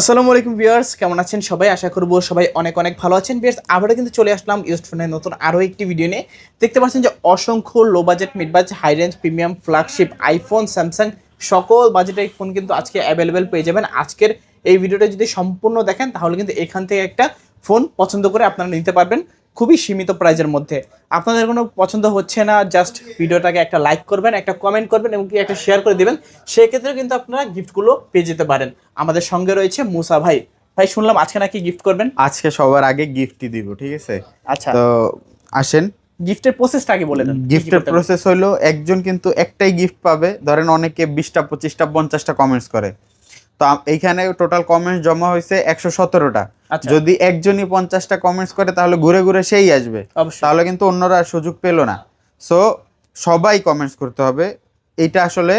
আসসালামু আলাইকুম ভিউয়ার্স, কেমন আছেন সবাই? আশা করব সবাই অনেক অনেক ভালো আছেন। ভিউয়ার্স, আবারও কিন্তু চলে আসলাম ইউস্ট ফোনের নতুন আরও একটি ভিডিও নিয়ে। দেখতে পাচ্ছেন যে অসংখ্য low budget mid budget high range premium flagship iPhone Samsung সকল বাজেটের ফোন কিন্তু আজকে অ্যাভেলেবেল পেয়ে যাবেন। আজকের এই ভিডিওটা যদি সম্পূর্ণ দেখেন, তাহলে কিন্তু এখান থেকে একটা ফোন পছন্দ করে আপনারা নিতে পারবেন। খুবই সীমিত প্রাইজের মধ্যে। আপনাদের কোনো পছন্দ হচ্ছে না জাস্ট ভিডিওটাকে একটা লাইক করবেন একটা কমেন্ট করবেন এবং কি একটা শেয়ার করে দিবেন সেক্ষেত্রে কিন্তু আপনারা গিফটগুলো পেয়ে যেতে পারেন। আমাদের সঙ্গে রয়েছে মুসা ভাই। ভাই শুনলাম আজকে নাকি গিফট করবেন? আজকে সবার আগে গিফটই দিব ঠিক আছে? আচ্ছা। তো আসেন। গিফটের প্রসেসটা আগে বলে দেন। গিফটের প্রসেস হলো একজন কিন্তু একটাই গিফট পাবে ধরেন অনেকে বিশটা পঁচিশটা পঞ্চাশটা কমেন্টস করে। তো এইখানে টোটাল কমেন্টস জমা হয়েছে একশো সতেরোটা। যদি একজনই পঞ্চাশটা কমেন্টস করে তাহলে ঘুরে ঘুরে সেই আসবে। তাহলে কিন্তু অন্যরা সুযোগ পেল না। সো সবাই কমেন্টস করতে হবে। এটা আসলে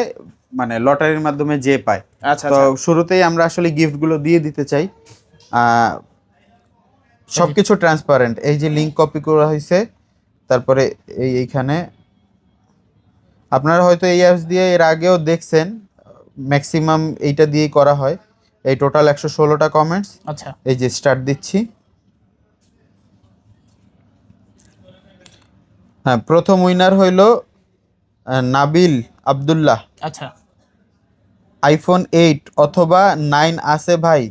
মানে লটারির মাধ্যমে যে পায়। আচ্ছা তো আচ্ছা। শুরুতেই আমরা আসলে গিফটগুলো দিয়ে দিতে চাই। সবকিছু ট্রান্সপারেন্ট এই যে লিঙ্ক কপি করা হয়েছে তারপরে এই এইখানে। আপনারা হয়তো এই অ্যাপস দিয়ে এর আগেও দেখছেন ম্যাক্সিমাম এইটা দিয়েই করা হয়। এই টোটাল একশো ষোলোটা কমেন্টস আচ্ছা। এই যে স্টার্ট দিচ্ছি। হ্যাঁ প্রথম উইনার হইল নাবিল আব্দুল্লাহ। আচ্ছা। আইফোন এইট অথবা নাইন আছে ভাই।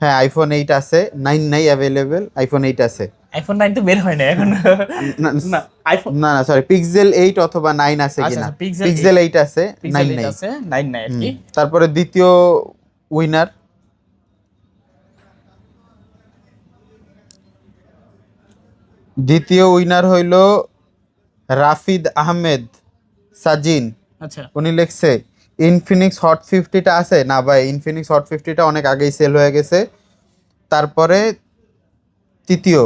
হ্যাঁ আইফোন এইট আছে নাইন নাই অ্যাভেলেবেল আইফোন এইট আছে। আইফোন নাইন তো বের হয় না এখন। না না আইফোন না না সরি পিক্সেল এইট অথবা নাইন আছে আচ্ছা, কিনা। আচ্ছা, পিক্সেল এইট আছে নাইন নাই। তারপরে দ্বিতীয় উইনার দ্বিতীয় উইনার হইল রাফিদ আহমেদ সাজিন। আচ্ছা। উনি লিখছে ইনফিনিক্স হট ফিফটিটা আছে? না ভাই ইনফিনিক্স হট ফিফটিটা অনেক আগেই সেল হয়ে গেছে। তারপরে তৃতীয়।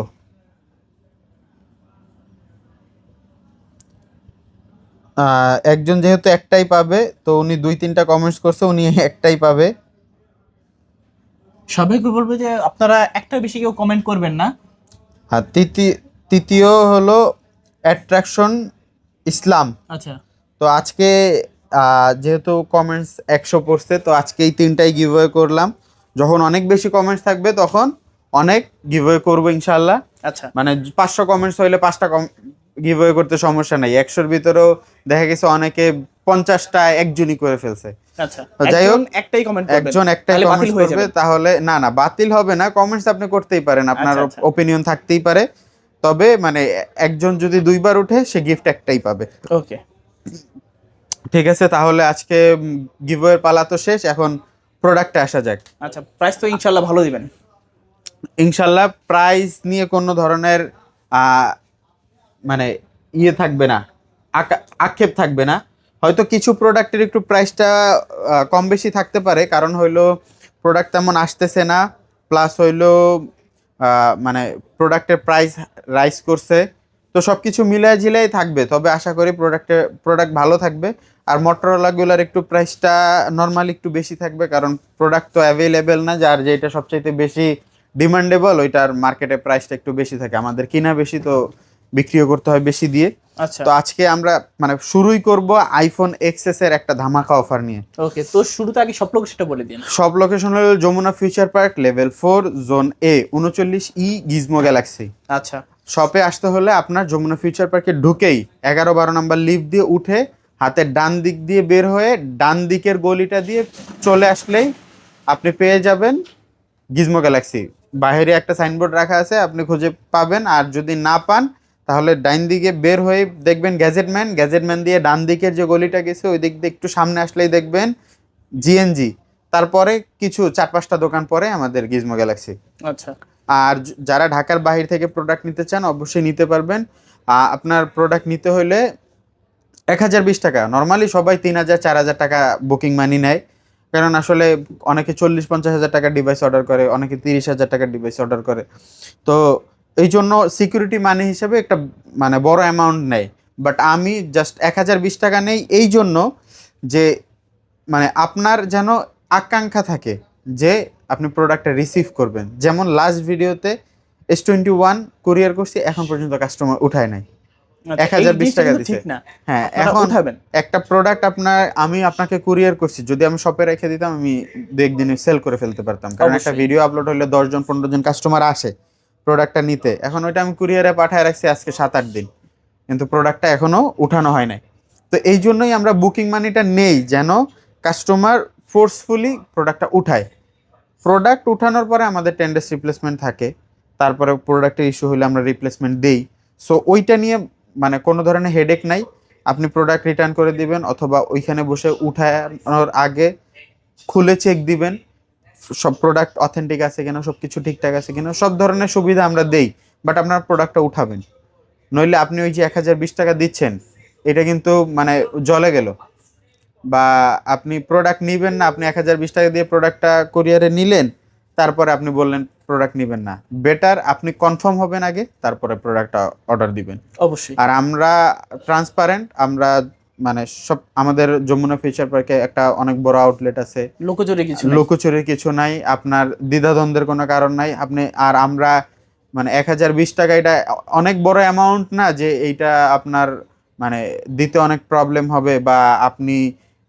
একজন যেহেতু একটাই পাবে তো উনি দুই তিনটা কমেন্টস করছে উনি একটাই পাবে। সবাইকে বলব যে আপনারা একটা বেশি কেউ কমেন্ট করবেন না? আর তৃতীয় তৃতীয় হলো অ্যাট্রাকশন ইসলাম। আচ্ছা। তো আজকে যেহেতু কমেন্টস একশো পড়ছে তো আজকে এই তিনটাই গিভওয়ে করলাম। যখন অনেক বেশি কমেন্টস থাকবে তখন অনেক গিভওয়ে করব ইনশাল্লাহ আচ্ছা। মানে পাঁচশো কমেন্টস হইলে পাঁচটা কম গিভওয়ে করতে সমস্যা নাই। একশোর ভিতরেও দেখা গেছে অনেকে পঞ্চাশটা একজনই করে ফেলছে। আচ্ছা। যাই হোক, একজন একটাই কমেন্ট একজন একটাই হয়ে করবে যাবে। তাহলে না না বাতিল হবে না। কমেন্টস আপনি করতেই পারেন। আপনার আচ্ছা, আচ্ছা। ওপিনিয়ন থাকতেই পারে। তবে মানে একজন যদি দুইবার উঠে সে গিফট একটাই পাবে। ওকে ঠিক আছে তাহলে আজকে গিভওয়ের পালা তো শেষ এখন প্রোডাক্টে আসা যাক। আচ্ছা প্রাইস তো ইনশাল্লাহ ভালো দিবেন। ইনশাল্লাহ প্রাইস নিয়ে কোনো ধরনের মানে ইয়ে থাকবে না আক্ষেপ থাকবে না। হয়তো কিছু প্রোডাক্টের একটু প্রাইসটা কম বেশি থাকতে পারে কারণ হইল প্রোডাক্ট তেমন আসতেছে না প্লাস হইল মানে প্রোডাক্টের প্রাইস রাইস করছে। তো সব কিছু মিলায় ঝিলাই থাকবে, তবে আশা করি প্রোডাক্টের প্রোডাক্ট ভালো থাকবে। আর মটরওয়ালাগুলার একটু প্রাইসটা নর্মালি একটু বেশি থাকবে, কারণ প্রোডাক্ট তো অ্যাভেলেবেল না, যার যেটা সবচাইতে বেশি ডিমান্ডেবল ওইটার মার্কেটে প্রাইসটা একটু বেশি থাকে। আমাদের কিনা বেশি, তো বিক্রিও করতে হয় বেশি দিয়ে। তো আজকে আমরা মানে শুরুই করব আইফোন এক্সএস এর একটা ধামাকা অফার নিয়ে। ওকে তো শুরুতে আগে সব লোক সেটা বলে দিন। সব লোকেশন হলো Jamuna Future Park level four zone A উনচল্লিশ ই গিজমো গ্যালাক্সি আচ্ছা। শপে আসতে হলে আপনার যমুনা ফিউচার পার্কে ঢুকেই এগারো বারো নাম্বার লিফট দিয়ে উঠে হাতের ডান দিক দিয়ে বের হয়ে ডান দিকের গলিটা দিয়ে চলে আসলেই আপনি পেয়ে যাবেন গিজমো গ্যালাক্সি বাইরে একটা সাইনবোর্ড রাখা আছে আপনি খুঁজে পাবেন আর যদি না পান তাহলে ডাইন দিকে বের হয়ে দেখবেন গ্যাজেটম্যান গ্যাজেটম্যান দিয়ে ডান দিকের যে গলিটা গেছে ওই দিক দিয়ে একটু সামনে আসলেই দেখবেন জিএনজি তারপরে কিছু চার পাঁচটা দোকান পরে আমাদের গিজমো গ্যালাক্সি আচ্ছা। আর যারা ঢাকার বাহির থেকে প্রোডাক্ট নিতে চান অবশ্যই নিতে পারবেন। আপনার প্রোডাক্ট নিতে হলে এক হাজার বিশ টাকা। নর্মালি সবাই তিন হাজার চার হাজার টাকা বুকিং মানি নেয়। কারণ আসলে অনেকে চল্লিশ পঞ্চাশ হাজার টাকার ডিভাইস অর্ডার করে অনেকে তিরিশ হাজার টাকার ডিভাইস অর্ডার করে। তো এই জন্য সিকিউরিটি মানি হিসেবে একটা মানে বড় অ্যামাউন্ট নেয় বাট আমি জাস্ট এক হাজার বিশ টাকা নেই এই জন্য যে মানে আপনার যেন আকাঙ্ক্ষা থাকে যে আপনি প্রোডাক্টটা রিসিভ করবেন। যেমন লাস্ট ভিডিওতে এস টোয়েন্টি ওয়ান কুরিয়ার করছি এখন পর্যন্ত কাস্টমার উঠায় নাই। আচ্ছা, এক হাজার বিশ টাকা না। হ্যাঁ এখন একটা প্রোডাক্ট আপনার আমি আপনাকে কুরিয়ার করছি যদি আমি শপে রেখে দিতাম আমি দু একদিনে সেল করে ফেলতে পারতাম। কারণ একটা ভিডিও আপলোড হলে দশজন পনেরো জন কাস্টমার আসে। প্রোডাক্টটা নিতে। এখন ওইটা আমি কুরিয়ারে পাঠায় রাখছি আজকে সাত আট দিন। কিন্তু প্রোডাক্টটা এখনও উঠানো হয় নাই। তো এই জন্যই আমরা বুকিং মানিটা নেই যেন কাস্টমার ফোর্সফুলি প্রোডাক্টটা উঠায়। প্রোডাক্ট উঠানোর পরে আমাদের টেন ডেজ রিপ্লেসমেন্ট থাকে। তারপরে প্রোডাক্টের ইস্যু হলে আমরা রিপ্লেসমেন্ট দেই। সো ওইটা নিয়ে মানে কোনো ধরনের হেডেক নাই। আপনি প্রোডাক্ট রিটার্ন করে দিবেন অথবা ওইখানে বসে উঠানোর আগে খুলে চেক দিবেন। সব প্রোডাক্ট অথেন্টিক আছে কিনা সব কিছু ঠিকঠাক আছে কিনা সব ধরনের সুবিধা আমরা দেই বাট আপনার প্রোডাক্টটা উঠাবেন। নইলে আপনি ওই যে এক হাজার বিশ টাকা দিচ্ছেন এটা কিন্তু মানে জলে গেল। বা আপনি প্রোডাক্ট নিবেন না আপনি এক হাজার বিশ টাকা দিয়ে প্রোডাক্টটা কোরিয়ারে নিলেন তারপরে আপনি বললেন প্রোডাক্ট নিবেন না। বেটার আপনি কনফার্ম হবেন আগে তারপরে প্রোডাক্টটা অর্ডার দিবেন। অবশ্যই। আর আমরা ট্রান্সপারেন্ট আমরা মানে সব আমাদের যমুনা ফিচার পার্কে একটা অনেক বড় আউটলেট আছে। লোকজোরে কিছু নেই। লোকচুরির কিছু নাই আপনার দ্বিধাদ্বন্দ্বের কোনো কারণ নাই। আপনি আর আমরা মানে এক হাজার বিশ টাকা এটা অনেক বড় অ্যামাউন্ট না যে এইটা আপনার মানে দিতে অনেক প্রবলেম হবে বা আপনি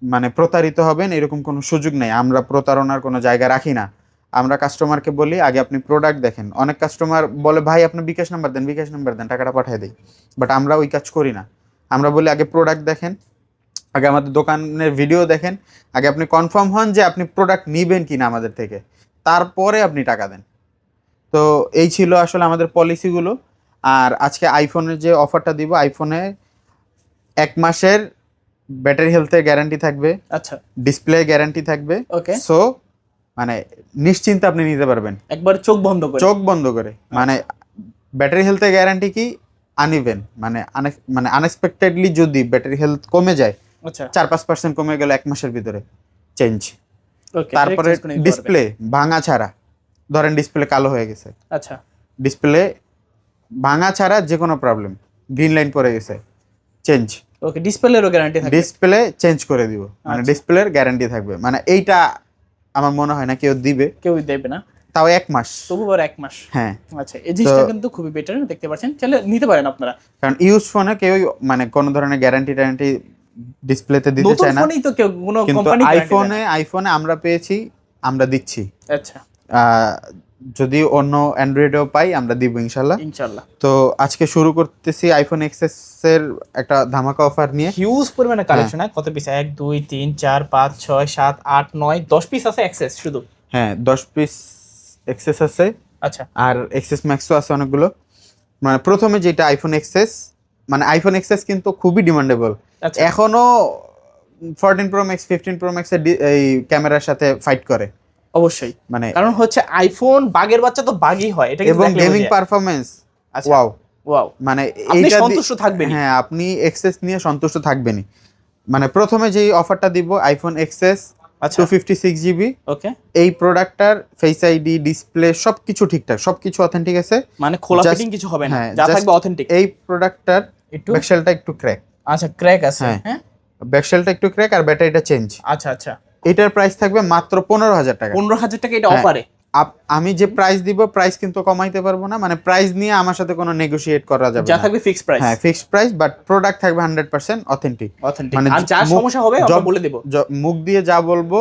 মানে প্রতারিত হবেন এরকম কোনো সুযোগ নেই। আমরা প্রতারণার কোনো জায়গা রাখি না। আমরা কাস্টমারকে বলি আগে আপনি প্রোডাক্ট দেখেন। অনেক কাস্টমার বলে ভাই আপনি বিকাশ নাম্বার দেন বিকাশ নাম্বার দেন টাকাটা পাঠিয়ে দিই। বাট আমরা ওই কাজ করি না। আমরা বলি আগে প্রোডাক্ট দেখেন আগে আমাদের দোকানের ভিডিও দেখেন আগে আপনি কনফার্ম হন যে আপনি প্রোডাক্ট নেবেন কি না আমাদের থেকে। তারপরে আপনি টাকা দেন। তো এই ছিল আসলে আমাদের পলিসিগুলো আর আজকে আইফোনের যে অফারটা দিব আইফোনে এক মাসের ব্যাটারি হেলথের গ্যারান্টি থাকবে। আচ্ছা। ডিসপ্লে গ্যারান্টি থাকবে। ওকে সো মানে নিশ্চিন্তে আপনি নিতে পারবেন। একবার চোখ বন্ধ করে। চোখ বন্ধ করে। মানে ব্যাটারি হেলথের গ্যারান্টি কি? আনইভেন মানে মানে আনএক্সপেক্টেডলি যদি ব্যাটারি হেলথ কমে যায় আচ্ছা। চার পাঁচ পার্সেন্ট কমে গেল এক মাসের ভিতরে চেঞ্জ তারপরে ডিসপ্লে ভাঙা ছাড়া ধরেন ডিসপ্লে কালো হয়ে গেছে। আচ্ছা। ডিসপ্লে ভাঙা ছাড়া যে কোনো প্রবলেম গ্রিন লাইন পড়ে গেছে চেঞ্জ ওকে ডিসপ্লেরও গ্যারান্টি থাকে ডিসপ্লে চেঞ্জ করে দিব মানে আচ্ছা। ডিসপ্লের গ্যারান্টি থাকবে। মানে এইটা আমার মনে হয় না কেউ দিবে। কেউ দেবে না। তাও এক মাস। তবু আবার এক মাস। হ্যাঁ। আচ্ছা এই জিনিসটা কিন্তু খুবই বেটার দেখতে পাচ্ছেন। চাইলে নিতে পারেন আপনারা। কারণ ইউজ ফোনে কেউ মানে কোনো ধরনের গ্যারান্টি ট্যারান্টি ডিসপ্লেতে দিতে চায় না। ফোনেই তো কেউ কোনো কোম্পানি আইফোনে আইফোনে আমরা পেয়েছি আমরা দিচ্ছি। আচ্ছা। যদি অন্য অ্যান্ড্রয়েডেও পাই আমরা দিব ইনশাল্লাহ ইনশাআল্লাহ। তো আজকে শুরু করতেছি আইফোন এক্সএস এর একটা ধামাকা অফার নিয়ে। হিউজ পরিমাণে হ্যাঁ। কালেকশন কত পিস এক দুই তিন চার পাঁচ ছয় সাত আট নয় দশ পিস আছে অ্যাক্সেস শুধু। হ্যাঁ দশ পিস এক্সেস আছে। আচ্ছা। আর এক্সেস ম্যাক্সও আছে অনেকগুলো। মানে প্রথমে যেটা আইফোন এক্সেস মানে আইফোন এক্সেস কিন্তু খুবই ডিমান্ডেবল আচ্ছা। এখনও fourteen Pro Max fifteen Pro ম্যাক্সের এই ক্যামেরার সাথে ফাইট করে। অবশ্যই। মানে কারণ হচ্ছে আইফোন বাগের বাচ্চা তো বাগই হয় এটা এবং গেমিং পারফরমেন্স আচ্ছা। ওয়াও ওয়াও মানে আপনি এইটা সন্তুষ্ট থাকবেন হ্যাঁ আপনি এক্সেস নিয়ে সন্তুষ্ট থাকবেনই। মানে প্রথমে যেই অফারটা দিব আইফোন এক্সেস আচ্ছা। Two fifty six GB okay এই প্রোডাক্টটার ফেস আইডি ডিসপ্লে সবকিছু ঠিকঠাক সবকিছু অথেন্টিক আছে। মানে খোলা ফিটিং কিছু হবে না হ্যাঁ, যা থাকবে অথেন্টিক এই প্রোডাক্টটার একটু ব্যাকশেলটা একটু ক্র্যাক আচ্ছা ক্র্যাক আছে হ্যাঁ। হ্যাঁ। ব্যাকশেলটা একটু ক্র্যাক আর ব্যাটারিটা চেঞ্জ আচ্ছা আচ্ছা। এটার প্রাইস থাকবে মাত্র পনেরো হাজার টাকা। পনেরো হাজার টাকা এটা হ্যাঁ। অফারে আপ- আমি যে প্রাইস দিব প্রাইস কিন্তু কমাইতে পারব না। মানে প্রাইস নিয়ে আমার সাথে কোনো নেগোশিয়েট করা যাবে যা থাকবে ফিক্স প্রাইস হ্যাঁ ফিক্সড প্রাইস বাট প্রোডাক্ট থাকবে হান্ড্রেড পার্সেন্ট অথেন্টিক অথেন্টিক মানে যা সমস্যা হবে আমরা বলে দেব। মুখ দিয়ে যা বলব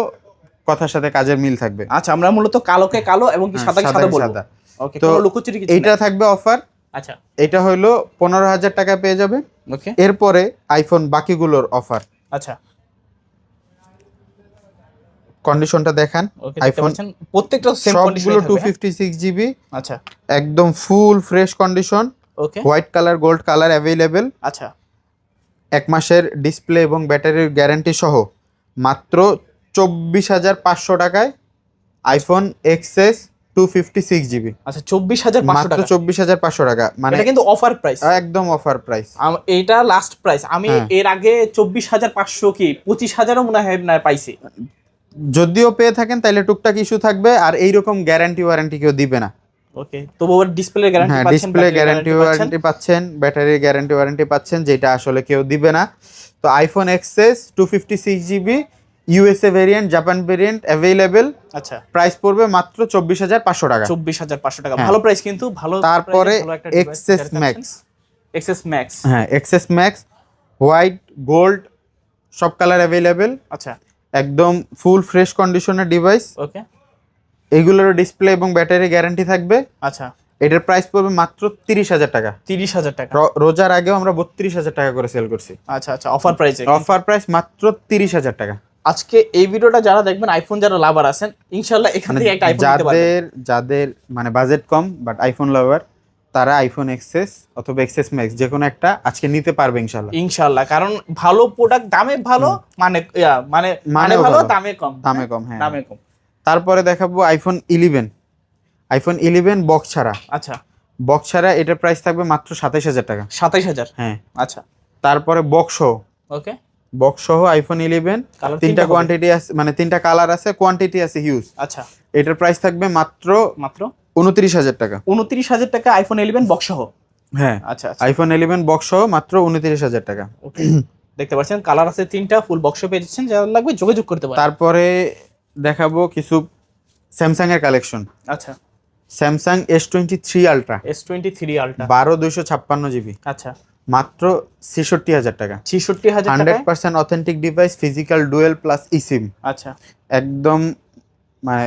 কথার সাথে কাজের মিল থাকবে। আচ্ছা আমরা মূলত কালোকে কালো এবং কি হ্যাঁ, সাদাকে সাদা বলব? ওকে তো লুকোচুরি কিছু এইটা থাকবে অফার আচ্ছা। এটা হলো পনেরো হাজার টাকা পেয়ে যাবে। ওকে এরপরে আইফোন বাকিগুলোর অফার আচ্ছা। কন্ডিশনটা দেখান পাচ্ছেন প্রত্যেকটা সেম সবগুলো কন্ডিশনে হ্যাঁ? ফিফটি সিক্স জিবি আচ্ছা। একদম full fresh condition okay white colour gold colour available আচ্ছা। এক মাসের ডিসপ্লে এবং ব্যাটারির গ্যারান্টি সহ মাত্র চব্বিশ হাজার পাঁচশো টাকায় iPhone XS two fifty six GB আচ্ছা চব্বিশ হাজার মাত্র চব্বিশ হাজার পাঁচশো টাকা মানে এটা কিন্তু অফার প্রাইস একদম অফার প্রাইস এটা লাস্ট প্রাইস আমি হ্যাঁ। এর আগে চব্বিশ হাজার পাঁচশো কি পঁচিশ হাজারও মনে হয় না পাইছি। যদিও পেয়ে থাকেন তাহলে টুকটাক ইস্যু থাকবে আর এইরকম গ্যারান্টি ওয়ারেন্টি কেউ দিবে না। ওকে তবু ডিসপ্লে গ্যারান্টি হ্যাঁ ডিসপ্লে গ্যারান্টি ওয়ারেন্টি পাচ্ছেন? ব্যাটারির গ্যারান্টি ওয়ারেন্টি পাচ্ছেন যেটা আসলে কেউ দিবে না। তো iPhone two fifty six GB USA variant Japan variant available আচ্ছা। প্রাইস পড়বে মাত্র চব্বিশ হাজার পাঁচশো টাকা। চব্বিশ হাজার পাঁচশো টাকা। হ্যাঁ। ভালো প্রাইস কিন্তু ভালো তারপরে price এ ভালো একটা device এক্সএস যারা চাচ্ছেন। ম্যাক্স এক্সএস ম্যাক্স হ্যাঁ এক্সেস ম্যাক্স হোয়াইট গোল্ড সব কালার অ্যাভেলেবেল আচ্ছা। একদম ফুল ফ্রেশ কন্ডিশনের ডিভাইস ওকে এগুলোর ডিসপ্লে এবং ব্যাটারি গ্যারান্টি থাকবে। আচ্ছা। এটার প্রাইস পড়বে মাত্র তিরিশ হাজার টাকা। তিরিশ হাজার টাকা। রোজার আগেও আমরা বত্রিশ হাজার টাকা করে সেল করছি। আচ্ছা আচ্ছা অফার প্রাইসে অফার প্রাইস মাত্র তিরিশ হাজার টাকা। আজকে এই ভিডিওটা যারা দেখবেন আইফোন যারা লাভার আছেন ইনশাল্লাহ এখান মানে থেকে একটা আইফোন যাদের যাদের মানে বাজেট কম বাট আইফোন লাভার তারা আইফোন এক্সেস অথবা এক্সেস ম্যাক্স যে কোনো একটা আজকে নিতে পারবে ইনশাল্লাহ ইনশাল্লাহ কারণ ভালো প্রোডাক্ট দামে ভালো মানে মানে মানে ভালো। দামে কম। দামে কম হ্যাঁ দামে কম। তারপরে দেখাবো iPhone eleven iPhone eleven box ছাড়া। আচ্ছা। বক্স ছাড়া এটার প্রাইস থাকবে মাত্র সাতাইশ হাজার টাকা। সাতাইশ হাজার? হ্যাঁ। আচ্ছা। তারপরে বক্স সহ। ওকে। বক্স সহ আইফোন ইলেভেন তিনটা কোয়ান্টিটি আছে মানে তিনটা কালার আছে কোয়ান্টিটি আছে হিউজ আচ্ছা। এটার প্রাইস থাকবে মাত্র মাত্র? উনত্রিশ হাজার টাকা। উনত্রিশ হাজার টাকা আইফোন ইলেভেন বক্স সহ? হ্যাঁ আচ্ছা আইফোন ইলেভেন বক্স সহ মাত্র উনত্রিশ হাজার টাকা। দেখতে পাচ্ছেন কালার আছে তিনটা ফুল বক্স পেয়ে যাচ্ছেন যারা লাগবে যোগাযোগ করতে পারেন। তারপরে দেখাবো কিছু স্যামসাং এর কালেকশন আচ্ছা। Samsung S twenty three Ultra S twenty three Ultra বারো দুইশো ছাপ্পান্ন জিবি। আচ্ছা। মাত্র ছেষট্টি হাজার টাকা। ছিষট্টি হাজার hundred percent authentic device physical dual plus eSIM আচ্ছা। একদম মানে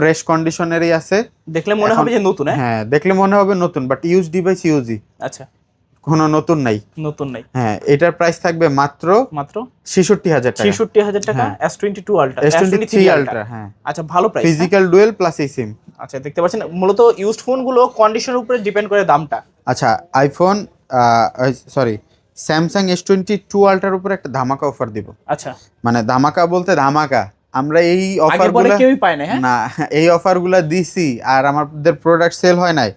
ফ্রেশ কন্ডিশনেরই আছে। দেখলে মনে হবে যে নতুন হ্যাঁ? হ্যাঁ দেখলে মনে হবে নতুন বাট ইউজ ডিভাইস ইউজই আচ্ছা। কোনো নতুন নাই। নতুন নাই। হ্যাঁ এটার প্রাইস থাকবে মাত্র মাত্র? ছেষট্টি হাজার টাকা। ছিষট্টি হাজার টাকা হ্যাঁ। S twenty two Ultra S twenty three Ultra হ্যাঁ। আচ্ছা ভালো price physical dual plus eSIM আচ্ছা দেখতে পাচ্ছেন মূলত ইউজড ফোনগুলো কন্ডিশনের উপরে ডিপেন্ড করে দামটা। আচ্ছা iPhone sorry Samsung S twenty two আলট্রার উপর একটা ধামাকা অফার দিব। আচ্ছা। মানে ধামাকা বলতে ধামাকা। আমরা এই আগে পরে অফারগুলো কেউই পায় না হ্যাঁ? না এই অফারগুলো দিছি আর আমাদের প্রোডাক্ট সেল হয় নাই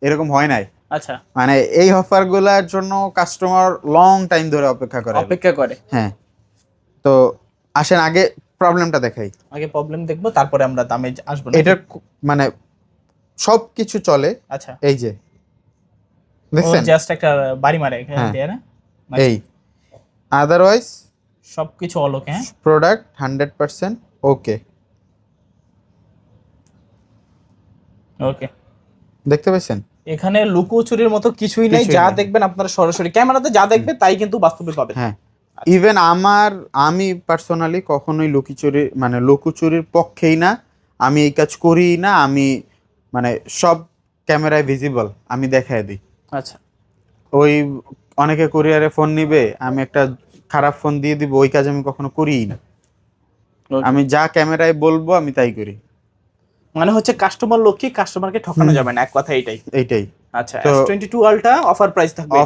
এরকম হয় নাই। আচ্ছা। মানে এই অফারগুলোর জন্য কাস্টমার লং টাইম ধরে অপেক্ষা করে। অপেক্ষা করে। হ্যাঁ। তো আসেন আগে প্রবলেমটা দেখাই। আগে প্রবলেম দেখব তারপরে আমরা দামে আসব না কো- মানে সব কিছু চলে। আচ্ছা। এই যে। দেখছেন? জাস্ট একটা বাড়ি মারে হ্যাঁ। না? এই। আদারওয়াইজ সবকিছু অলোক হ্যাঁ? Product hundred percent okay okay দেখতে পাচ্ছেন? এখানে লুকোচুরির মতো কিছুই নেই যা দেখবেন আপনারা সরাসরি। ক্যামেরাতে যা দেখবে তাই কিন্তু বাস্তবে পাবেন। হ্যাঁ। ইভেন আমার আমি পার্সোনালি কখনোই লুকিচুরি মানে লুকোচুরির পক্ষেই না। আমি এই কাজ করি না আমি মানে সব ক্যামেরায় ভিজিবল আমি দেখাই দিই। আচ্ছা। ওই অনেকে কুরিয়ারে ফোন নিবে আমি একটা খারাপ ফোন দিয়ে দিব ওই কাজ আমি কখনো করিই না। আমি যা ক্যামেরায় বলব আমি তাই করি। মানে হচ্ছে কাস্টমার লক্ষ্মী কাস্টমারকে ঠকানো যাবে না এক কথা এটাই। এইটাই। আচ্ছা তো- S twenty two Ultra offer price থাকবে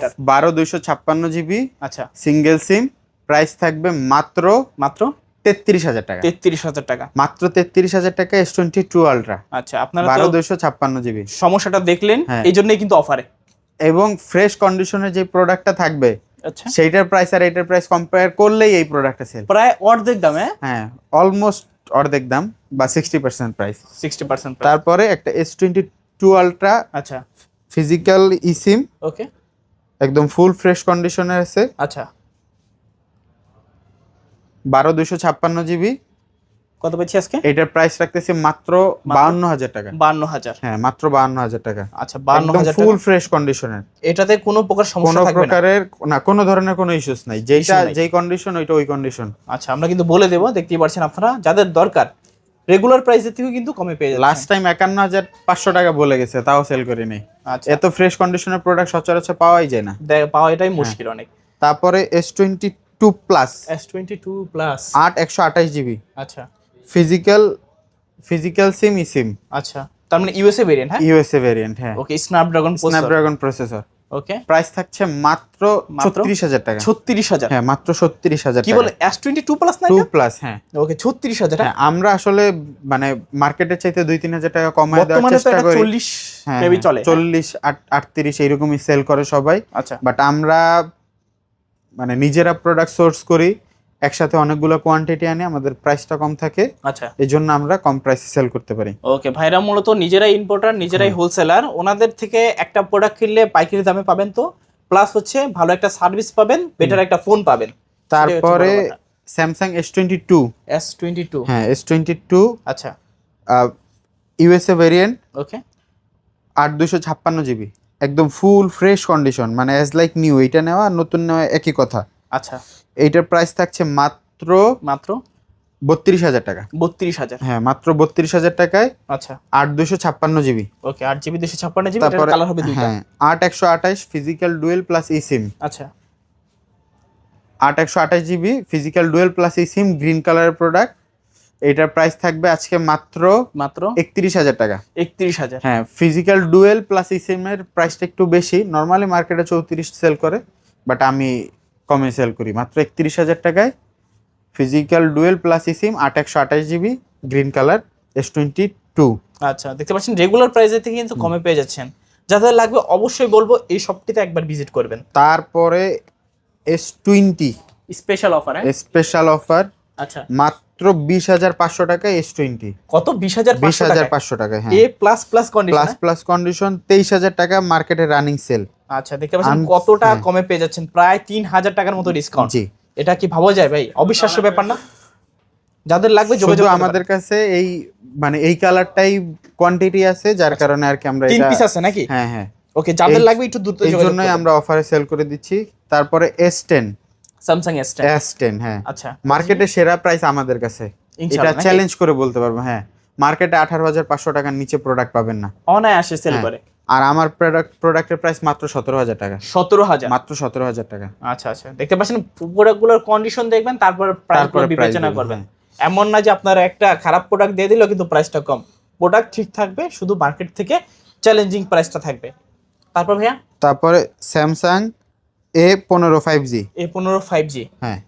দুইশো ছাপ্পান্ন জিবি আচ্ছা। সিঙ্গেল সিম প্রাইস থাকবে মাত্র মাত্র? তেত্রিশ হাজার টাকা। তেত্রিশ হাজার টাকা। মাত্র তেত্রিশ হাজার টাকা এস টোয়েন্টি টু আলট্রা আচ্ছা আপনারা বারো দুইশো ছাপ্পান্ন জিবি সমস্যাটা দেখলেন হ্যাঁ। এই জন্যই কিন্তু অফারে এবং ফ্রেশ কন্ডিশনের যে প্রোডাক্টটা থাকবে আচ্ছা। সেইটার প্রাইস আর এটার প্রাইস কম্পেয়ার করলেই এই প্রোডাক্টটা সেল প্রায় অর্ধেক দামে হ্যাঁ? অলমোস্ট অর্ধেক দাম বা sixty percent price sixty percent তারপরে একটা এস টোয়েন্টি টু আলট্রা আচ্ছা। Physical eSIM okay. একদম ফুল ফ্রেশ কন্ডিশনে আছে। আচ্ছা। বারো দুশো ছাপ্পান্ন জিবি কত পাচ্ছি আজকে? এটার প্রাইস রাখতেছি মাত্র বাউন্ন হাজার টাকা। বান্ন হাজার। হ্যাঁ মাত্র বাউন্ন হাজার টাকা। আচ্ছা একদম হাজার ফুল ফ্রেশ কন্ডিশনের এটাতে কোনো প্রকার সমস্যা থাকবে না। প্রকারের না কোনো ধরনের কোনো ইস্যুস নাই। যেটা যেই কন্ডিশন ওইটা ওই কন্ডিশন আচ্ছা আমরা কিন্তু বলে দেবো দেখতেই পারছেন আপনারা যাদের দরকার রেগুলার প্রাইসের থেকেও কিন্তু কমে পেয়ে যাচ্ছে। লাস্ট টাইম একান্ন হাজার পাঁচশো টাকা বলে গেছে তাও সেল করি নেই আচ্ছা। এত ফ্রেশ কন্ডিশনের প্রোডাক্ট সচরাচর পাওয়াই যায় না। পাওয়া এটাই মুশকিল অনেক। তারপরে S twenty two plus S twenty two plus আট একশো আঠাশ জিবি আচ্ছা। ফিজিক্যাল ফিজিক্যাল সিম ই সিম আচ্ছা তার মানে ইউএসএ ভেরিয়েন্ট হ্যাঁ? ইউএসএ ভেরিয়েন্ট হ্যাঁ। Okay Snapdragon Snapdragon processor okay price থাকছে মাত্র? ছত্রিশ হাজার টাকা। ছত্রিশ হাজার। হ্যাঁ মাত্র ছত্রিশ হাজার কি বলে এস টোয়েন্টি টু প্লাস না? টু প্লাস হ্যাঁ। ওকে ছত্রিশ হাজার হ্যাঁ? আমরা আসলে মানে মার্কেটের চাইতে দুই তিন হাজার টাকা কমায় দেওয়ার চেষ্টা করি। চল্লিশ হ্যাঁ মেবি চলে চল্লিশ আটত্রিশ এইরকমই সেল করে সবাই। আচ্ছা। বাট আমরা মানে নিজেরা প্রোডাক্ট সোর্স করি। একসাথে অনেকগুলো কোয়ান্টিটি আনি আমাদের প্রাইসটা কম থাকে। আচ্ছা। এই জন্য আমরা কম প্রাইসে সেল করতে পারি। ওকে ভাইরা মূলত নিজেরাই ইম্পোর্টার নিজেরাই হোলসেলার ওনাদের থেকে একটা প্রোডাক্ট কিনলে পাইকারি দামে পাবেন তো? প্লাস হচ্ছে ভালো একটা সার্ভিস পাবেন বেটার একটা ফোন পাবেন। তারপরে Samsung S twenty two S twenty two হ্যাঁ এস টোয়েন্টি টু আচ্ছা ইউএসএ ভেরিয়েন্ট ওকে আট দুশো ছাপ্পান্ন জিবি একদম ফুল ফ্রেশ কন্ডিশন মানে অ্যাজ লাইক নিউ এটা নেওয়া নতুন নেওয়া একই কথা। আচ্ছা। এইটার প্রাইস থাকছে মাত্র মাত্র? বত্রিশ হাজার টাকা। বত্রিশ হাজার। হ্যাঁ মাত্র বত্রিশ হাজার টাকায় আচ্ছা। আট দুশো ছাপ্পান্ন জিবি ওকে আট জিবি দুশো ছাপ্পান্ন জিবি তারপরে কালার হবে হ্যাঁ আট একশো আঠাশ physical dual plus eSIM আচ্ছা। আট একশো আঠাশ GB physical dual plus eSIM green কালারের প্রোডাক্ট এটার প্রাইস থাকবে আজকে মাত্র মাত্র? একত্রিশ হাজার টাকা। একত্রিশ হাজার। হ্যাঁ ফিজিক্যাল ডুয়েল প্লাস ই সিমের প্রাইসটা একটু বেশি। নর্মালি মার্কেটে চৌত্রিশ সেল করে বাট আমি কমে সেল করি। মাত্র একত্রিশ হাজার টাকায় physical dual plus eSIM SIM আট একশো আঠাশ GB green colour S twenty two আচ্ছা দেখতে পাচ্ছেন রেগুলার প্রাইসের থেকে কিন্তু কমে পেয়ে যাচ্ছেন। যাদের লাগবে অবশ্যই বলব এই শপটিতে একবার ভিজিট করবেন। তারপরে S twenty special offer special offer আচ্ছা। মাত্র বিশ হাজার পাঁচশো টাকায় এস টোয়েন্টি কত? বিশ হাজার বিশ হাজার পাঁচশো টাকায় হ্যাঁ। A plus plus condition plus plus condition তেইশ হাজার টাকা মার্কেটে রানিং সেল আচ্ছা দেখতে পাচ্ছেন কতটা হ্যাঁ। কমে পেয়ে যাচ্ছেন প্রায় তিন হাজার টাকার মতো ডিসকাউন্ট জি। এটা কি ভাবা যায় ভাই? অবিশ্বাস্য ব্যাপার না? যাদের লাগবে যোগাযোগ আমাদের কাছে এই মানে এই কালারটাই কোয়ান্টিটি আছে যার কারণে আর কি আমরা তিন পিস আছে নাকি? হ্যাঁ হ্যাঁ। ওকে যাদের লাগবে একটু দ্রুত যোগাযোগ জন্যই আমরা অফারে সেল করে দিচ্ছি। তারপরে S ten Samsung S S ten হ্যাঁ। আচ্ছা। মার্কেটে সেরা প্রাইস আমাদের কাছে। এটা? চ্যালেঞ্জ করে বলতে পারব হ্যাঁ। মার্কেটে আঠারো হাজার পাঁচশো টাকার নিচে প্রোডাক্ট পাবেন না। অনায়াসে সেল হ্যাঁ। করে। আর আমার প্রোডাক্ট প্রোডাক্টের প্রাইস মাত্র সতেরো হাজার টাকা। সতেরো হাজার? মাত্র সতেরো হাজার টাকা। আচ্ছা আচ্ছা। দেখতে পাচ্ছেন প্রোডাক্টগুলোর কন্ডিশন দেখবেন তারপর তারপরে বিবেচনা দেখবেন, করবেন। হ্যাঁ। এমন না যে আপনারা একটা খারাপ প্রোডাক্ট দিয়ে দিলেও কিন্তু প্রাইসটা কম। প্রোডাক্ট ঠিক থাকবে শুধু মার্কেট থেকে চ্যালেঞ্জিং প্রাইসটা থাকবে। তারপর ভাইয়া? তারপরে স্যামসাং এ পনেরো ফাইভ জি এ পনেরো ফাইভ জি হ্যাঁ।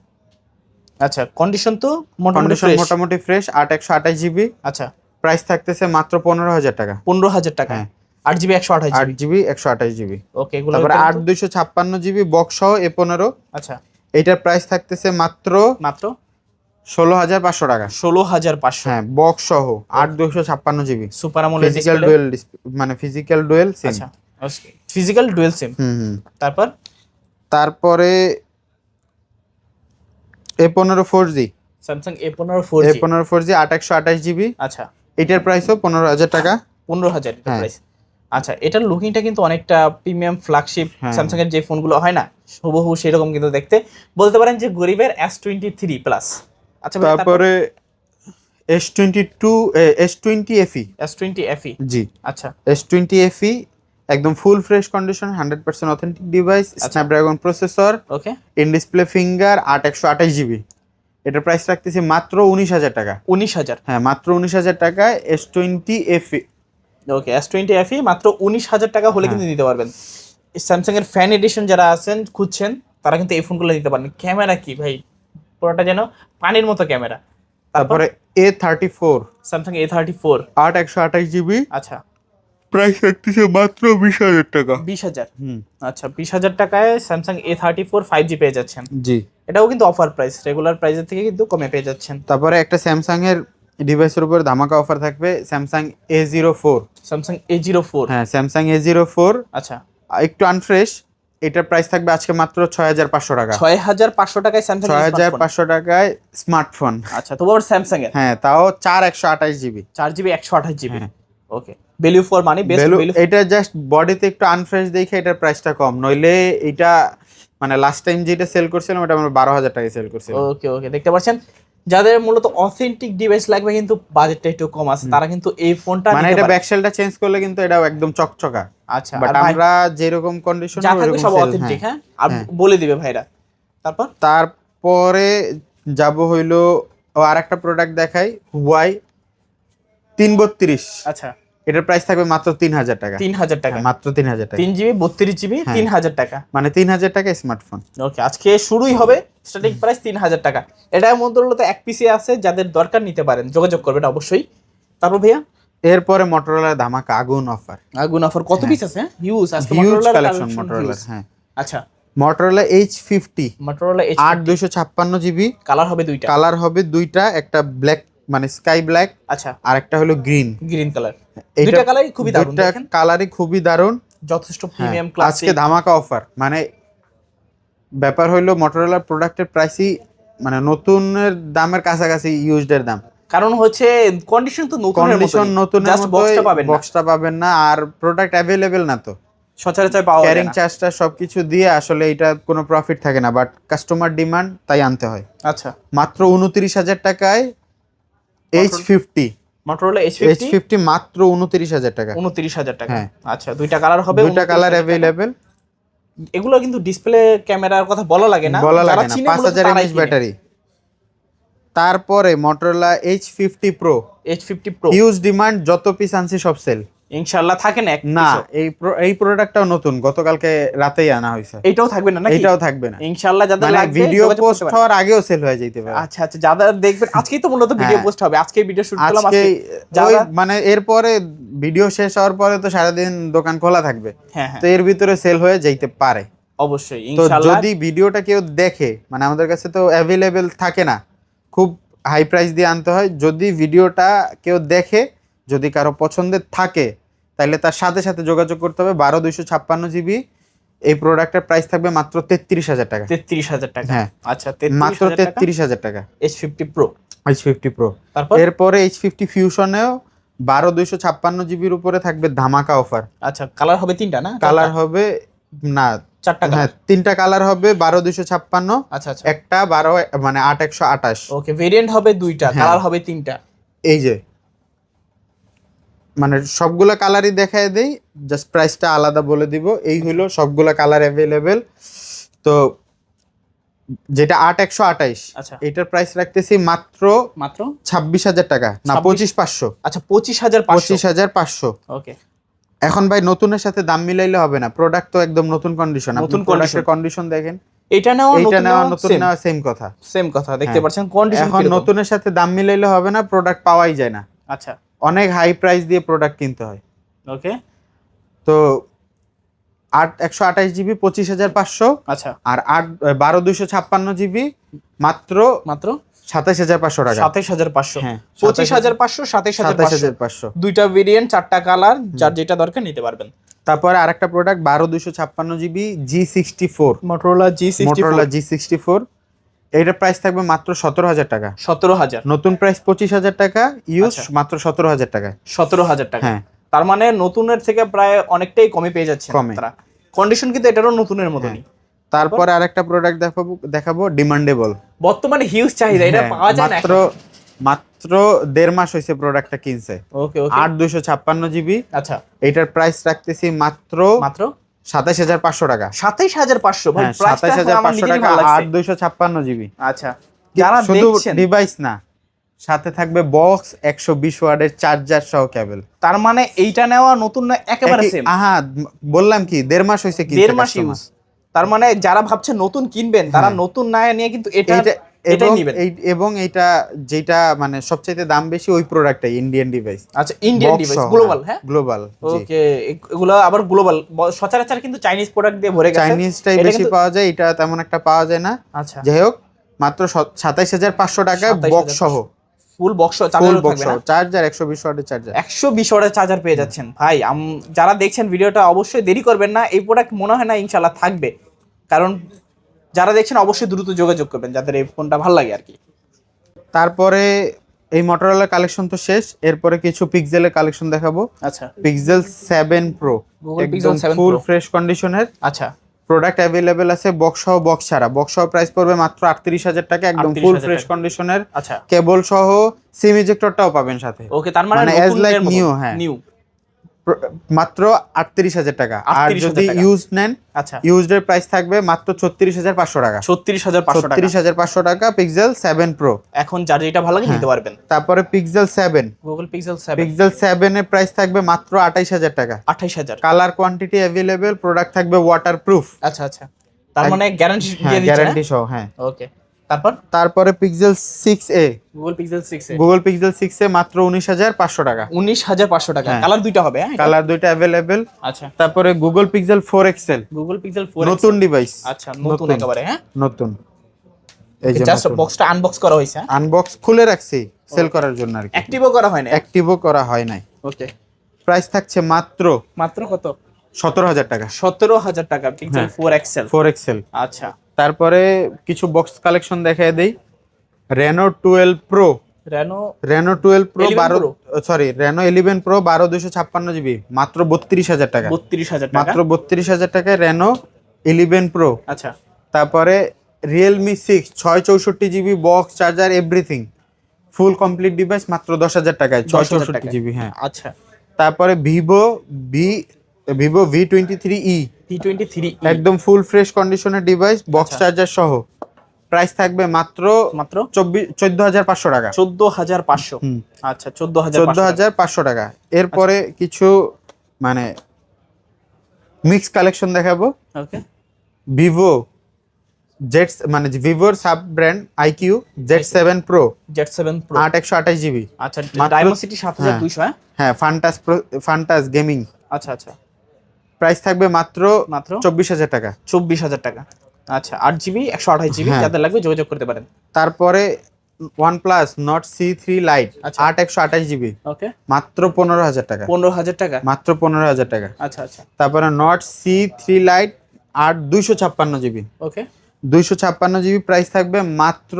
আচ্ছা কন্ডিশন তো মোটামুটি কন্ডিশন মোটামুটি ফ্রেশ আট একশো আঠাশ জিবি আচ্ছা। প্রাইস থাকতেছে মাত্র পনেরো হাজার টাকা। পনেরো হাজার টাকা। হ্যাঁ। আট জিবি একশো আঠাশ আট জিবি একশো আঠাশ জিবি ওকে তারপরে আট দুইশো ছাপ্পান্ন জিবি বক্স সহ এ পনেরো। আচ্ছা। এটার প্রাইস থাকতেছে মাত্র মাত্র? ষোলো হাজার পাঁচশো টাকা। ষোলো হাজার পাঁচশো। হ্যাঁ বক্স সহ আট দুইশো ছাপ্পান্ন জিবি সুপার আমলের ফিজিক্যাল ডুয়েল মানে ফিজিক্যাল ডুয়েল সিম আচ্ছা। Physical dual SIM hmm hmm. তারপর? তারপরে এ পনেরো ফোর জি স্যামসাং এ পনেরো ফোর এ পনেরো ফোর জি আট একশো আঠাশ জিবি। আচ্ছা। এটার প্রাইসও পনেরো হাজার টাকা। পনেরো হাজার হ্যাঁ। প্রাইস আচ্ছা এটার লুকিংটা কিন্তু অনেকটা প্রিমিয়াম ফ্ল্যাগশিপ হ্যাঁ। স্যামসাং এর যে ফোনগুলো হয় না হুবহু সেরকম কিন্তু দেখতে। বলতে পারেন যে গরিবের এস টোয়েন্টি থ্রি প্লাস আচ্ছা তারপরে S twenty two S twenty FE S twenty FE জি। আচ্ছা। এস টোয়েন্টি এফি একদম full fresh condition hundred percent authentic device. Snapdragon processor okay in display finger আট একশো আঠাশ জিবি এটার প্রাইস রাখতেছি মাত্র উনিশ হাজার টাকা। উনিশ হাজার। হ্যাঁ মাত্র উনিশ হাজার টাকায় S twenty FE okay S twenty FE মাত্র উনিশ হাজার টাকা হলে হ্যাঁ। কিন্তু নিতে পারবেন। স্যামসাং এর ফ্যান এডিশন যারা আছেন খুঁজছেন তারা কিন্তু এই ফোনগুলো নিতে পারেন। ক্যামেরা কি ভাই? পুরোটা যেন পানির মতো ক্যামেরা তারপরে তারপরে A thirty four Samsung A thirty four আট একশো আঠাশ জিবি আচ্ছা। প্রাইস রাখতেছে মাত্র বিশ হাজার টাকা। বিশ হাজার। হুম। আচ্ছা বিশ হাজার টাকায় Samsung A thirty four five G পেয়ে যাচ্ছেন। জি। এটাও কিন্তু অফার প্রাইস রেগুলার প্রাইসের থেকে কিন্তু কমে পেয়ে যাচ্ছেন। তারপরে একটা স্যামসাং এর ডিভাইসের উপর ধামাকা অফার থাকবে Samsung A zero four Samsung A zero four হ্যাঁ স্যামসাং এ জিরো ফোর আচ্ছা। একটু আনফ্রেশ এটার প্রাইস থাকবে আজকে মাত্র ছয় হাজার পাঁচশো টাকা। ছয় হাজার পাঁচশো টাকায় স্যামসাং ছয় হাজার পাঁচশো টাকায় স্মার্টফোন আচ্ছা তবু আবার স্যামসাং এর? হ্যাঁ তাও চার একশো আঠাশ জিবি চার জিবি একশো আঠাশ GB. Okay value for money best value এটা জাস্ট বডিতে একটু আনফ্রেশ দেখে এটার প্রাইসটা কম। নইলে এটা মানে লাস্ট টাইম যেটা সেল করছিলাম ওটা আমরা বারো হাজার টাকায় সেল করছিলাম। ওকে ওকে দেখতে পাচ্ছেন? যাদের মূলত অথেন্টিক ডিভাইস লাগবে কিন্তু বাজেটটা একটু কম আছে তারা কিন্তু এই ফোনটা মানে এটা পারে। ব্যাকসেলটা চেঞ্জ করলে কিন্তু এটা একদম চকচকা। আচ্ছা বাট আমরা যেরকম কন্ডিশন সব অথেন্টিক হ্যাঁ। আর হ্যাঁ। বলে দিবে ভাইরা। তারপর? তারপরে যাব হইল আর একটা প্রোডাক্ট দেখাই হুয়াই তিন বত্রিশ আচ্ছা। এটার প্রাইস থাকবে মাত্র তিন হাজার টাকা। তিন হাজার টাকা। হ্যাঁ, মাত্র তিন হাজার টাকা। তিন জিবি বত্রিশ জিবি হ্যাঁ। তিন হাজার টাকা। মানে তিন হাজার টাকা স্মার্টফোন ওকে আজকে শুরুই হবে স্টার্টিং প্রাইস তিন হাজার টাকা। মধ্যে মূলত এক পিসি আছে যাদের দরকার নিতে পারেন যোগাযোগ করবেন অবশ্যই। তারপর ভাইয়া? এরপরে মোটরোলা ধামাকা আগুন অফার আগুন অফার কত হ্যাঁ। পিস আছে? হিউজ আজকে হিউজ কালেকশন মোটরোলার হ্যাঁ। আচ্ছা। Motorola H fifty Motorola H আট দুইশো ছাপ্পান্ন জিবি। কালার হবে দুইটা। কালার হবে দুইটা একটা ব্ল্যাক মানে স্কাই ব্ল্যাক আচ্ছা। আর একটা হলো গ্রিন গ্রিন কালার দুইটা কালারই খুবই দারুণ দুইটা কালারই খুবই দারুণ। যথেষ্ট প্রিমিয়াম আজকে ধামাকা অফার মানে ব্যাপার হইল মোটরোলা প্রোডাক্টের প্রাইসই মানে নতুনের দামের কাছাকাছি ইউজডের দাম। কারণ হচ্ছে কন্ডিশন তো নতুন কন্ডিশন নতুন জাস্ট বক্সটা পাবেন না। বক্সটা পাবেন না আর প্রোডাক্ট অ্যাভেলেবেল না তো। সচরাচর পাওয়া যায় ক্যারিং। চার্জটা সবকিছু দিয়ে আসলে এটা কোনো প্রফিট থাকে না বাট কাস্টমার ডিমান্ড তাই আনতে হয়। আচ্ছা। মাত্র উনত্রিশ হাজার টাকায় H fifty Motorola H H fifty মাত্র উনত্রিশ হাজার টাকা। উনত্রিশ হাজার টাকা। হ্যাঁ। আচ্ছা দুইটা কালার হবে দুইটা কালার অ্যাভেলেবেল এগুলো কিন্তু ডিসপ্লে ক্যামেরার কথা বলা লাগে না। বলা লাগে না। পাঁচ হাজার এমএস ব্যাটারি। তারপরে Motorola H fifty Pro H fifty Pro huge demand যত পিস আনছি সব সেল ইনশাল্লাহ থাকে না না এই এই প্রোডাক্টটাও নতুন গতকালকে রাতেই আনা হয়েছে। এইটাও থাকবে না নাকি? এটাও থাকবে না। ইনশাল্লাহ যাদের মানে লাগবে ভিডিও পোস্ট হওয়ার আগেও সেল হয়ে যেতে পারে। আচ্ছা আচ্ছা যাদের দেখবেন আজকেই তো মূলত ভিডিও হ্যাঁ। পোস্ট হবে। আজকে ভিডিও শুট করলাম আজকে যারা- মানে এরপরে ভিডিও শেষ হওয়ার পরে তো সারাদিন দোকান খোলা থাকবে। হ্যাঁ হ্যাঁ। তো এর ভিতরে সেল হয়ে যেতে পারে। অবশ্যই তো যদি ভিডিওটা কেউ দেখে মানে আমাদের কাছে তো অ্যাভেলেবেল থাকে না খুব হাই প্রাইস দিয়ে আনতে হয়। যদি ভিডিওটা কেউ দেখে যদি কারও পছন্দের থাকে তাহলে তার সাথে সাথে যোগাযোগ করতে হবে বারো দুইশো ছাপ্পান্ন জিবি এই প্রোডাক্টের প্রাইস থাকবে মাত্র তেত্রিশ হাজার টাকা। তেত্রিশ হাজার টাকা। হ্যাঁ। আচ্ছা মাত্র তেত্রিশ হাজার টাকা। H fifty pro H fifty pro তারপর? এরপরে এইচ ফিফটি ফিউশনেও বারো দুইশো ছাপ্পান্ন জিবির উপরে থাকবে ধামাকা অফার আচ্ছা কালার হবে তিনটা না? কালার হবে না চারটা হ্যাঁ তিনটা কালার হবে বারো দুইশো ছাপ্পান্ন আচ্ছা আচ্ছা। একটা বারো মানে আট একশো আঠাশ। ওকে ভেরিয়েন্ট হবে দুইটা হ্যাঁ। কালার হবে তিনটা। এই যে মানে সবগুলা কালারই দেখায় দেই জাস্ট প্রাইসটা আলাদা বলে দিব। এই হলো সবগুলা কালার অ্যাভেলেবেল তো যেটা আট একশো আঠাইশ আচ্ছা। এটার প্রাইস রাখতেছি মাত্র মাত্র? ছাব্বিশ হাজার টাকা। না 26 পঁচিশ পাঁচশো। আচ্ছা পঁচিশ হাজার পাঁচশো? হাজার পাঁচশো। ওকে। এখন ভাই নতুনের সাথে দাম মিলাইলে হবে না। প্রোডাক্ট তো একদম নতুন কন্ডিশন নতুন নতুন কন্ডিশন দেখেন। এটা নেওয়া এইটা নেওয়া নতুন নেওয়া সেম কথা। সেম কথা দেখতে হ্যাঁ। পাচ্ছেন কন্ডিশন এখন নতুনের সাথে দাম মিলাইলে হবে না প্রোডাক্ট পাওয়াই যায় না। আচ্ছা। অনেক হাই প্রাইস দিয়ে প্রোডাক্ট কিনতে হয়। ওকে তো আট একশো আঠাশ জিবি পঁচিশ হাজার পাঁচশো। আচ্ছা। আর আট বারো দুইশো ছাপ্পান্ন জিবি মাত্র মাত্র? সাতাশ হাজার পাঁচশো টাকা। সাতাইশ হাজার পাঁচশো। হ্যাঁ, পঁচিশ হাজার পাঁচশো সাতাশ হাজার পাঁচশো। দুইটা ভেরিয়েন্ট চারটা কালার যার যেটা দরকার নিতে পারবেন। তারপরে আরেকটা প্রোডাক্ট বারো দুইশো ছাপ্পান্ন GB G sixty four Motorola G Motorola G sixty four এইটার প্রাইস থাকবে মাত্র সতেরো হাজার টাকা। সতেরো হাজার। নতুন প্রাইস পঁচিশ হাজার টাকা ইউজ আচ্ছা। মাত্র সতেরো হাজার টাকা। সতেরো হাজার টাকা। হ্যাঁ। তার মানে নতুনের থেকে প্রায় অনেকটাই কমে পেয়ে যাচ্ছে কমে। তারা কন্ডিশন কিন্তু এটারও নতুনের মতনই। তারপরে আরেকটা প্রোডাক্ট দেখাবো দেখাবো ডিমান্ডেবল বর্তমানে হিউজ চাহিদা এটা পাওয়া যায় না হ্যাঁ, মাত্র মাত্র দেড় মাস হয়েছে প্রোডাক্টটা কিনছে। ওকে ওকে আট দুইশো ছাপ্পান্ন জিবি আচ্ছা। এইটার প্রাইস রাখতেছি মাত্র মাত্র? সাতাশ হাজার পাঁচশো টাকা। সাতাইশ হাজার পাঁচশো? হ্যাঁ সাতাশ হাজার পাঁচশো টাকা আট দুইশো ছাপ্পান্ন জিবি। আচ্ছা যারা শুধু ডিভাইস না সাথে থাকবে বক্স একশো বিশ ওয়ার্ডের চার্জার সহ কেবল তার মানে এইটা নেওয়া নতুন না একেবারে সেম আহা বললাম কি দেড় মাস হয়েছে কি দেড় মাস ইউজ তার মানে যারা ভাবছে নতুন কিনবেন তারা হ্যাঁ। নতুন না নিয়ে কিন্তু এটা এটাই এবং এবং এটা যেটা মানে সবচাইতে দাম বেশি ওই প্রোডাক্টটাই ইন্ডিয়ান ডিভাইস আচ্ছা ইন্ডিয়ান ডিভাইস গ্লোবাল হ্যাঁ? গ্লোবাল ওকে এগুলো আবার গ্লোবাল সচরাচর কিন্তু চাইনিজ প্রোডাক্ট দিয়ে ভরে গেছে। চাইনিজটাই বেশি পাওয়া যায় এটা তেমন একটা পাওয়া যায় না। আচ্ছা। যাই হোক মাত্র সাতাইশ হাজার পাঁচশো টাকায় বক্স সহ। ফুল বক্স চার্জার বক্স থাকবে না? চার্জার একশো বিশ ওয়াটের চার্জার একশো বিশ ওয়াটের চার্জার পেয়ে যাচ্ছেন। ভাই যারা দেখছেন ভিডিওটা অবশ্যই দেরি করবেন না। এই প্রোডাক্ট মনে হয় না ইনশাল্লাহ থাকবে। কারণ যারা দেখছেন অবশ্যই দ্রুত যোগাযোগ করবেন যাদের এই ফোনটা ভালো লাগে আর কি। তারপরে এই মোটরোলা কালেকশন তো শেষ এরপরে কিছু পিক্সেলের কালেকশন দেখাবো। আচ্ছা। পিক্সেল সেভেন প্রো Google একদম ফুল ফ্রেশ কন্ডিশনের আচ্ছা। প্রোডাক্ট অ্যাভেলেবেল আছে বক্স সহ বক্স ছাড়া। বক্স সহ প্রাইস পড়বে মাত্র আটত্রিশ হাজার টাকা একদম ফুল ফ্রেশ কন্ডিশনের আচ্ছা। কেবল সহ সিম ইজেক্টরটাও পাবেন সাথে। ওকে তার মানে মানে as নিউ হ্যাঁ। নিউ মাত্র আটত্রিশ হাজার টাকা। আর যদি। ইউজ নেন আচ্ছা। ইউজড এর প্রাইস থাকবে মাত্র ছত্রিশ হাজার পাঁচশো টাকা। ছত্রিশ হাজার পাঁচশো ছত্রিশ হাজার পাঁচশো টাকা পিক্সেল সেভেন প্রো এখন যার যেটা ভালো লাগে হ্যাঁ। নিতে পারবেন। তারপরে pixel seven Google pixel seven pixel seven এর প্রাইস থাকবে মাত্র আঠাইশ হাজার টাকা। আঠাইশ হাজার। কালার কোয়ান্টিটি অ্যাভেলেবেল প্রোডাক্ট থাকবে ওয়াটার প্রুফ আচ্ছা আচ্ছা। তার মানে গ্যারান্টি গ্যারান্টি সহ হ্যাঁ। ওকে তারপর? তারপরে pixel six A Google pixel six Google pixel six A মাত্র উনিশ হাজার পাঁচশো টাকা। উনিশ হাজার পাঁচশো টাকা। হ্যাঁ। কালার দুইটা হবে হ্যাঁ? কালার দুইটা অ্যাভেলেবেল আচ্ছা। তারপরে Google pixel four XL Google pixel four নতুন ডিভাইস আচ্ছা নতুন একেবারে হ্যাঁ? নতুন। এই যে জাস্ট বক্সটা আনবক্স করা হয়েছে হ্যাঁ? আনবক্স খুলে রাখছি সেল করার জন্য আর কি। অ্যাক্টিভও করা হয় না অ্যাক্টিভও করা হয় নাই। ওকে প্রাইস থাকছে মাত্র মাত্র কত? সতেরো হাজার টাকা। সতেরো হাজার টাকা পিক্সেল হ্যাঁ। ফোর এক্সেল ফোর এক্সেল আচ্ছা। তারপরে কিছু বক্স কালেকশন দেখায় দেই। Reno twelve pro Reno Reno twelve pro বারো সরি রেনো ইলেভেন প্রো বারো দুশো ছাপ্পান্ন জিবি মাত্র বত্রিশ হাজার টাকা। বত্রিশ হাজার মাত্র বত্রিশ হাজার টাকায় রেনো ইলেভেন প্রো আচ্ছা। তারপরে রিয়েলমি সিক্স ছয় চৌষট্টি GB box charger everything full complete device মাত্র দশ হাজার টাকায় ছয় চৌষট্টি জিবি হ্যাঁ। আচ্ছা। তারপরে Vivo V Vivo V twenty three E T twenty three একদম ফুল ফ্রেশ কন্ডিশনের ডিভাইস বক্স। চার্জার সহ। প্রাইস থাকবে মাত্র মাত্র? চব্বিশ চোদ্দ হাজার পাঁচশো টাকা। চোদ্দ হাজার পাঁচশো আচ্ছা চোদ্দ হাজার চোদ্দ হাজার পাঁচশো টাকা। এরপরে কিছু মানে মিক্স কালেকশন দেখাবো। ওকে। ভিভো জেট মানে ভিভোর sub brand IQ Z seven pro Z seven pro আট একশো আঠাশ জিবি আচ্ছা ডায়মন্ড সাত হাজার হ্যাঁ। দুইশো হ্যাঁ ফান্টাস ফান্টাস গেমিং আচ্ছা আচ্ছা। প্রাইস থাকবে মাত্র মাত্র? চব্বিশ হাজার টাকা। চব্বিশ হাজার টাকা। আচ্ছা আট জিবি একশো আঠাশ জিবি হ্যাঁ। যাদের লাগবে যোগাযোগ করতে পারেন। তারপরে OnePlus Nord C three lite. আট একশো আঠাশ জিবি ওকে মাত্র পনেরো হাজার টাকা। পনেরো হাজার টাকা? মাত্র পনেরো হাজার টাকা। আচ্ছা আচ্ছা। তারপরে নট সি থ্রি লাইট আট দুইশো ছাপ্পান্ন জিবি ওকে দুইশো ছাপ্পান্ন জিবি প্রাইস থাকবে মাত্র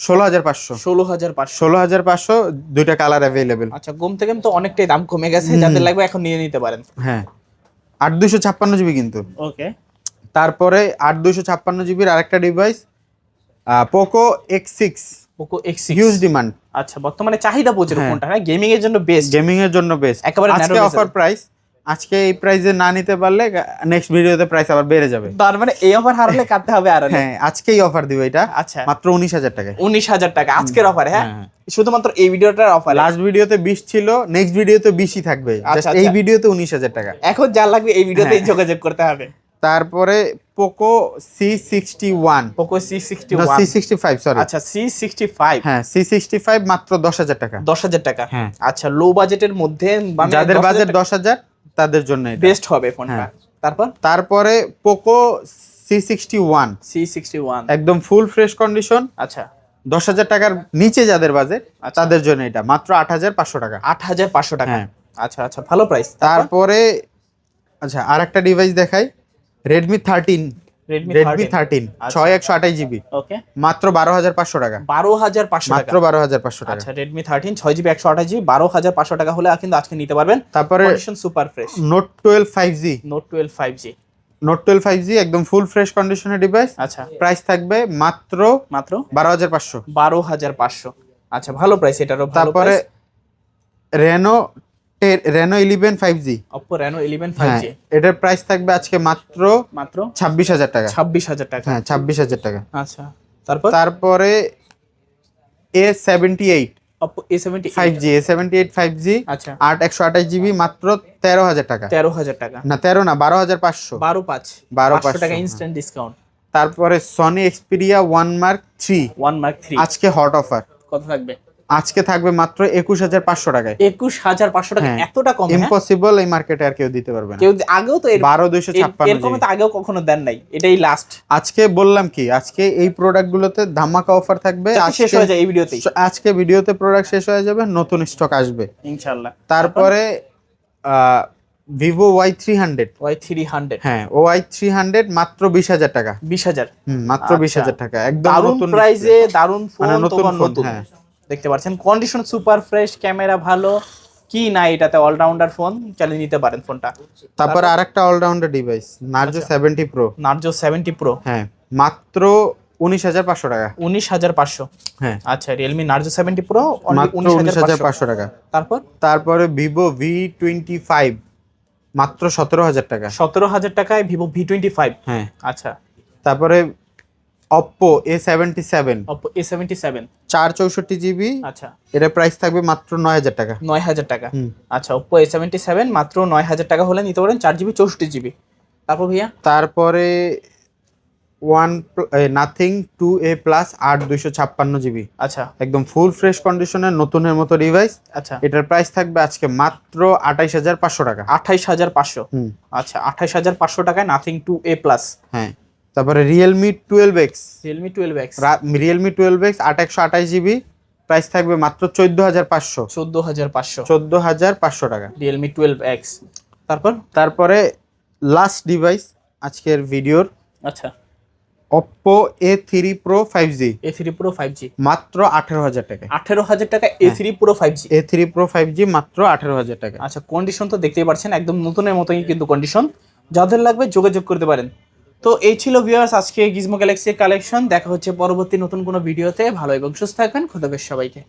ষোলো হাজার পাঁচশো। ষোলো হাজার পাঁচশো। ষোলো হাজার পাঁচশো দুইটা কালার অ্যাভেলেবেল আচ্ছা ঘুম থেকে তো অনেকটাই দাম কমে গেছে যাদের লাগবে এখন নিয়ে নিতে পারেন। হ্যাঁ। আট দুইশো ছাপ্পান্ন জিবি কিন্তু। ওকে। তারপরে আট দুইশো ছাপ্পান্ন জিবির আরেকটা device Poco X six Poco X huge demand আচ্ছা বর্তমানে চাহিদা প্রচুর হ্যাঁ। ফোনটা হ্যাঁ? গেমিং এর জন্য বেস্ট গেমিং এর জন্য বেস্ট একেবারে আজকে অফার প্রাইস আজকে এই প্রাইসে না নিতে পারলে নেক্সট ভিডিওতে প্রাইস আবার বেড়ে যাবে। তার মানে এই অফার হারালে কাটতে হবে আর হ্যাঁ আজকেই অফার দিব এটা আচ্ছা। মাত্র উনিশ হাজার টাকায়। উনিশ হাজার টাকা আজকের অফার হ্যাঁ? হ্যাঁ। শুধুমাত্র এই ভিডিওটার অফার লাস্ট ভিডিওতে বিশ ছিল নেক্সট ভিডিওতে বিশই থাকবে। আচ্ছা, Just এই আচ্ছা। ভিডিওতে উনিশ হাজার টাকা। এখন যা লাগবে এই ভিডিওতেই হ্যাঁ। যোগাযোগ করতে হবে। তারপরে Poco C sixty one Poco C sixty C sixty five sorry আচ্ছা সি সিক্সটি ফাইভ হ্যাঁ সি সিক্সটি ফাইভ মাত্র দশ হাজার টাকা। দশ হাজার টাকা। হ্যাঁ। আচ্ছা লো বাজেটের মধ্যে মানে যাদের বাজেট দশ হাজার তাদের জন্য। বেস্ট হবে ফোনটা। হ্যাঁ। তারপর? তারপরে Poco C sixty one C sixty one একদম ফুল ফ্রেশ কন্ডিশন আচ্ছা। দশ হাজার টাকার নিচে যাদের বাজেট আচ্ছা। তাদের জন্য এটা। মাত্র আট হাজার পাঁচশো টাকা। আট হাজার পাঁচশো টাকা। হ্যাঁ। আচ্ছা আচ্ছা ভালো প্রাইস তারপরে? আচ্ছা আর একটা ডিভাইস দেখাই। রেডমি থার্টিন রেডমি থার্টিন আচ্ছা। ছয় একশো আঠাশ জিবি ওকে মাত্র বারো হাজার পাঁচশো টাকা। বারো হাজার পাঁচশো মাত্র বারো হাজার পাঁচশো টাকা। আচ্ছা রেডমি থার্টিন ছয় জিবি একশো আঠাশ জিবি বারো হাজার পাঁচশো টাকা হলে কিন্তু আজকে নিতে পারবেন। তারপরে super fresh Note twelve five G Note twelve five G Note twelve five G একদম ফুল ফ্রেশ কন্ডিশনের ডিভাইস আচ্ছা। প্রাইস থাকবে মাত্র মাত্র বারো হাজার পাঁচশো। বারো হাজার পাঁচশো। আচ্ছা ভালো প্রাইস এটারও তারপরে Reno Reno eleven five G Oppo Reno eleven five G এটার প্রাইস থাকবে আজকে মাত্র মাত্র ছাব্বিশ হাজার টাকা। ছাব্বিশ হাজার টাকা। হ্যাঁ ছাব্বিশ হাজার টাকা। আচ্ছা তারপর? তারপরে A seventy eight Oppo A seventy five G A seventy eight five G আচ্ছা। আট একশো আঠাশ জিবি মাত্র তেরো হাজার টাকা। তেরো হাজার টাকা। না তেরো না বারো হাজার পাঁচশো। বারো পাঁচ। বারো পাঁচশো। টাকা ইনস্ট্যান্ট ডিসকাউন্ট তারপরে Sony Xperia one mark three one mark three আজকে হট অফার কত থাকবে? আজকে থাকবে মাত্র একুশ হাজার পাঁচশো টাকায়। একুশ হাজার পাঁচশো টাকা হ্যাঁ। এতটা কম হ্যাঁ? ইম্পসিবল এই মার্কেটে আর কেউ দিতে পারবে না। কেউ আগেও তো বারো দুইশো ছাপ্পান্ন এরকম তো আগেও কখনো দেন নাই এটাই লাস্ট আজকে বললাম কি আজকে এই প্রোডাক্ট গুলোতে ধামাকা অফার থাকবে। শেষ আজকে হয়ে যায় এই ভিডিওতেই আজকে ভিডিওতে প্রোডাক্ট শেষ হয়ে যাবে নতুন স্টক আসবে। ইনশাল্লাহ তারপরে Vivo Y three hundred Y three hundred হ্যাঁ ওয়াই থ্রি হান্ড্রেড মাত্র বিশ হাজার টাকা। বিশ হাজার। হুম, মাত্র বিশ আচ্ছা। হাজার টাকা। একদম দারুণ নতুন প্রাইজে দারুণ ফোন নতুন ফোন, নতুন। হ্যাঁ। দেখতে পাচ্ছেন। কন্ডিশন সুপার ফ্রেশ ক্যামেরা ভালো। কি না এটাতে অলরাউন্ডার ফোন চালিয়ে নিতে পারেন ফোনটা তারপরে আরেকটা অলরাউন্ডার ডিভাইস নার্জো আচ্ছা। Seventy pro Narzo seventy pro হ্যাঁ মাত্র উনিশ হাজার পাঁচশো টাকা। উনিশ হাজার পাঁচশো? হ্যাঁ। আচ্ছা রিয়েলমি নার্জো সেভেন্টি প্রো মাত্র উনিশ হাজার পাঁচশো। টাকা। তারপর? তারপরে ভিভো ভি টোয়েন্টি ফাইভ মাত্র সতেরো হাজার টাকা। সতেরো হাজার টাকায় ভিভো ভি টোয়েন্টি ফাইভ হ্যাঁ। আচ্ছা। তারপরে Oppo A seventy seven Oppo A seventy seven চার চৌষট্টি জিবি আচ্ছা। এটার প্রাইস থাকবে মাত্র নয় হাজার টাকা। নয় হাজার টাকা। আচ্ছা ওপো এ সেভেন্টি সেভেন মাত্র নয় হাজার টাকা হলে নিতে পারেন চার জিবি চৌষট্টি জিবি তারপর ভাইয়া? তারপরে one Nothing two A plus আট দুইশো ছাপ্পান্ন জিবি আচ্ছা। একদম ফুল ফ্রেশ কন্ডিশনের নতুনের মতো ডিভাইস আচ্ছা। এটার প্রাইস থাকবে আজকে মাত্র আঠাইশ হাজার পাঁচশো টাকা। আঠাইশ হাজার পাঁচশো। আচ্ছা আঠাইশ হাজার পাঁচশো টাকায় নাথিং টু এ প্লাস হ্যাঁ। তারপরে Realme twelve X Realme twelve X Realme twelve X আট একশো আঠাশ জিবি। প্রাইস থাকবে মাত্র চোদ্দ হাজার পাঁচশো। চোদ্দ হাজার পাঁচশো। চোদ্দ হাজার পাঁচশো টাকা। রিয়েলমি টুয়েলভ এক্স তারপর তারপরে লাস্ট ডিভাইস আজকের ভিডিওর আচ্ছা। Oppo A three pro five G A three pro five G মাত্র আঠেরো হাজার টাকা। আঠেরো হাজার টাকা A three pro five G A three pro five G মাত্র আঠেরো হাজার টাকা। আচ্ছা কন্ডিশন তো দেখতেই পারছেন একদম নতুনের মতোই কিন্তু কন্ডিশন যাদের লাগবে যোগাযোগ করতে পারেন। তো এই ছিল ভিওয়ার্স আজকে গিজমো গ্যালাক্সির কালেকশন দেখা হচ্ছে পরবর্তী নতুন কোনো ভিডিওতে ভালো এবং সুস্থ থাকবেন। খোদাবেশ সবাইকে।